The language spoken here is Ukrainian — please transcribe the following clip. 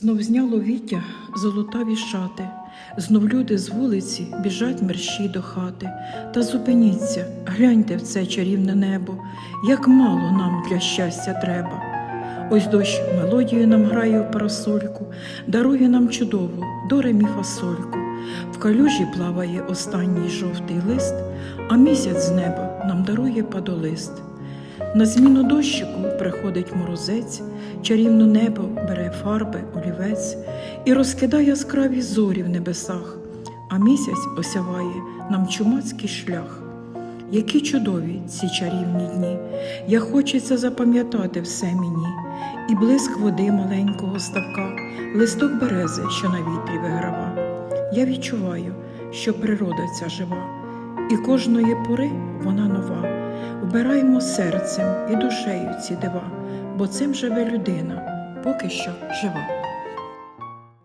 Знов зняло віття золотаві шати, знов люди з вулиці біжать мерщій до хати. Та зупиніться, гляньте в це чарівне небо, як мало нам для щастя треба. Ось дощ мелодію нам грає в парасольку, дарує нам чудову до ремі фасольку. В калюжі плаває останній жовтий лист, а місяць з неба нам дарує падолист. На зміну дощику приходить морозець, чарівно небо бере фарби, олівець і розкидає яскраві зорі в небесах, а місяць осяває нам чумацький шлях. Які чудові ці чарівні дні, як хочеться запам'ятати все мені, і блиск води маленького ставка, листок берези, що на вітрі виграва. Я відчуваю, що природа ця жива, і кожної пори вона нова. Вбираємо серцем і душею ці дива, бо цим живе людина, поки що жива.